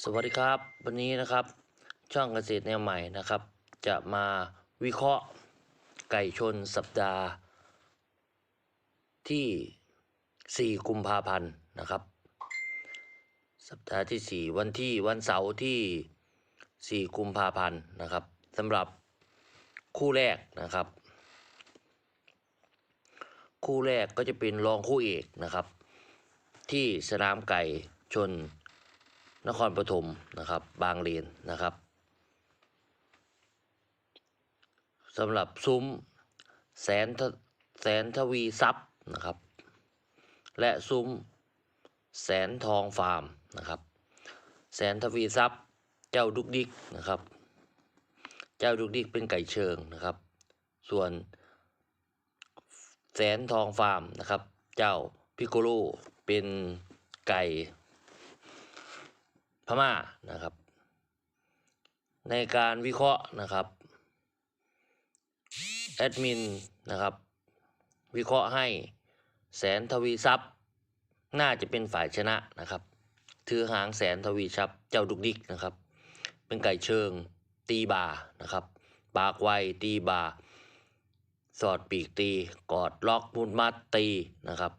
สวัสดีครับ วันนี้นะครับช่องเกษตรแนวใหม่นะครับ จะมาวิเคราะห์ไก่ชนสัปดาห์ ที่ 4 กุมภาพันธ์นะครับ สัปดาห์ที่ 4 วันที่วันเสาร์ที่ 4 กุมภาพันธ์นะครับสำหรับคู่แรกนะครับ คู่แรกก็จะเป็นรองคู่เอกนะครับ ที่สนามไก่ชน นครปฐมนะครับ บางเลนนะครับสำหรับซุ้มแสนทแสนทวีทรัพย์นะครับ และซุ้มแสนทองฟาร์มนะครับ แสนทวีทรัพย์เจ้าดุกดิกนะครับ เจ้าดุกดิกเป็นไก่เชิงนะครับ ส่วนแสนทองฟาร์มนะครับ เจ้าพิโกโลเป็นไก่ พม่านะครับ ในการวิเคราะห์นะครับแอดมินนะครับ วิเคราะห์ให้แสนทวีทรัพย์ น่าจะเป็นฝ่ายชนะนะครับ ถือหางแสนทวีทรัพย์เจ้าดุกดิกนะครับ เป็นไก่เชิงตีบานะครับปากไวตีบา สอดปีกตี กอดล็อกมุดมัดตีนะครับ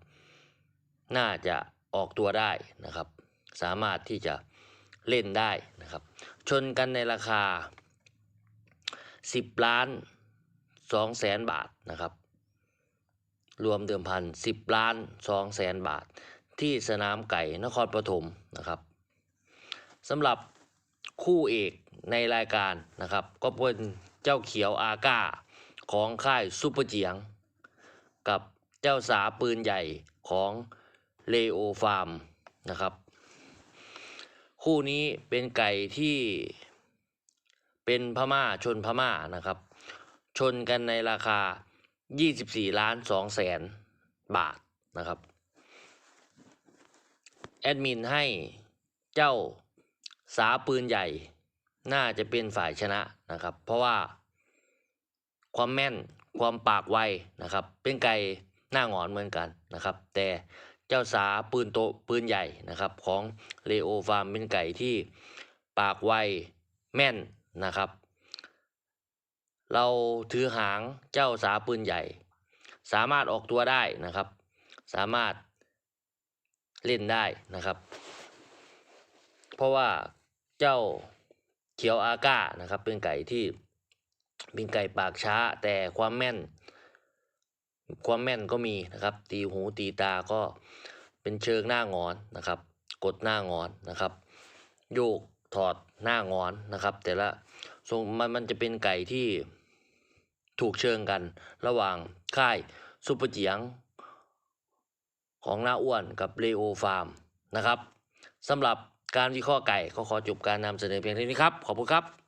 น่าจะออกตัวได้นะครับ สามารถที่จะ เล่นได้นะครับ ชนกันในราคา 10 ล้าน2แสนบาทนะครับ รวมเดิมพัน 10 ล้าน2แสนบาท ที่สนามไก่นครปฐมนะครับสำหรับคู่เอกในรายการนะครับ ก็เป็นเจ้าเขียวอาก้าของค่ายซุปเปอร์เจียง กับเจ้าสาปืนใหญ่ของเลโอฟาร์มนะครับ คู่นี้เป็นไก่ที่เป็นพม่าชนพม่านะครับ ชนกันในราคา 24 ล้าน2แสนบาทนะครับ แอดมินให้เจ้าสาปืนใหญ่ น่าจะเป็นฝ่ายชนะนะครับ เพราะว่าความแม่นความปากไวนะครับ เป็นไก่หน้าหงอนเหมือนกันนะครับ แต่ จ้าสาปืนโตปืนใหญ่นะครับ ของเลโอฟาร์มเป็นไก่ที่ปากไวแม่นนะครับ เราถือหางเจ้าสาปืนใหญ่ สามารถออกตัวได้นะครับ สามารถเล่นได้นะครับ เพราะว่าเจ้าเขียวอาก้านะครับ เป็นไก่ที่เป็นไก่ปากช้าแต่ความแม่น ความแม่นก็มีนะครับ ตีหูตีตาก็เป็นเชิงหน้างอนนะครับ กดหน้างอนนะครับ โยกถอดหน้างอนนะครับ แต่ละทรงมันมันจะเป็นไก่ที่ถูกเชิงกันระหว่างค่ายซุปเปอร์เจียง ของหน้าอ้วนกับเลโอฟาร์มนะครับสำหรับการวิเคราะห์ไก่ก็ขอจบการนำเสนอเพียงเท่านี้ครับ ขอบคุณครับ